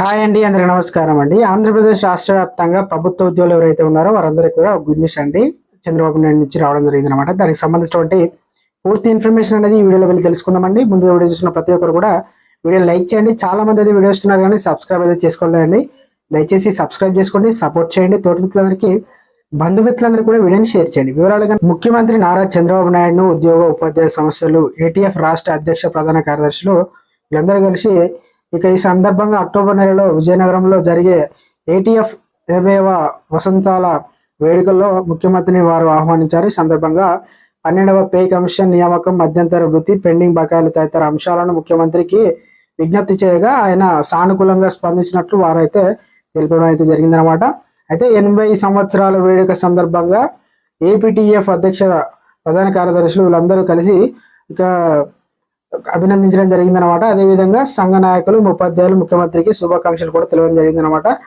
Hi అండి అందరికి నమస్కారం అండి. ఆంధ్రప్రదేశ్ రాష్ట్ర వ్యాప్తంగా ప్రభుత్వ ఉద్యోగులు ఎవరైతే ఉన్నారో వారందరికీ కూడా గుడ్ న్యూస్ అండి. చంద్రబాబు నాయుడు నుంచి రావడం జరిగింది అనమాట దానికి సంబంధించినటువంటి పూర్తి ఇన్ఫర్మేషన్ అనేది ఈ వీడియోలో వెళ్ళి తెలుసుకుందామండి. ముందు వీడియో చూసిన ప్రతి ఒక్కరు కూడా వీడియో లైక్ చేయండి. చాలా మంది అయితే వీడియో వస్తున్నారు కానీ సబ్స్క్రైబ్ అయితే చేసుకోలేదండి. దయచేసి సబ్స్క్రైబ్ చేసుకోండి సపోర్ట్ చేయండి. తోటి మిత్రులందరికీ బంధుమిత్రులందరూ కూడా వీడియోని షేర్ చేయండి. వివరాలుగా ముఖ్యమంత్రి నారా చంద్రబాబు నాయుడును ఉద్యోగ ఉపాధ్యాయ సమస్యలు ఏటీఎఫ్ రాష్ట్ర అధ్యక్ష ప్రధాన కార్యదర్శులు వీళ్ళందరూ కలిసి ఇక ఈ సందర్భంగా అక్టోబర్ నెలలో విజయనగరంలో జరిగే ఏటీఎఫ్ ఏబేవ వసంతాల వేడుకల్లో ముఖ్యమంత్రిని వారు ఆహ్వానించారు. ఈ సందర్భంగా పన్నెండవ పే కమిషన్ నియామకం మధ్యంతర వృత్తి పెండింగ్ బకాయిలు తదితర అంశాలను ముఖ్యమంత్రికి విజ్ఞప్తి చేయగా ఆయన సానుకూలంగా స్పందించినట్లు వారైతే తెలిపడం అయితే జరిగిందనమాట అయితే ఎనభై సంవత్సరాల వేడుక సందర్భంగా ఏపీటీఎఫ్ అధ్యక్ష ప్రధాన కార్యదర్శులు వీళ్ళందరూ కలిసి ఇక అభినందించడం జరిగిందనమాట అదేవిధంగా సంఘ నాయకులు ఉపాధ్యాయులు ముఖ్యమంత్రికి శుభాకాంక్షలు కూడా తెలియడం జరిగిందనమాట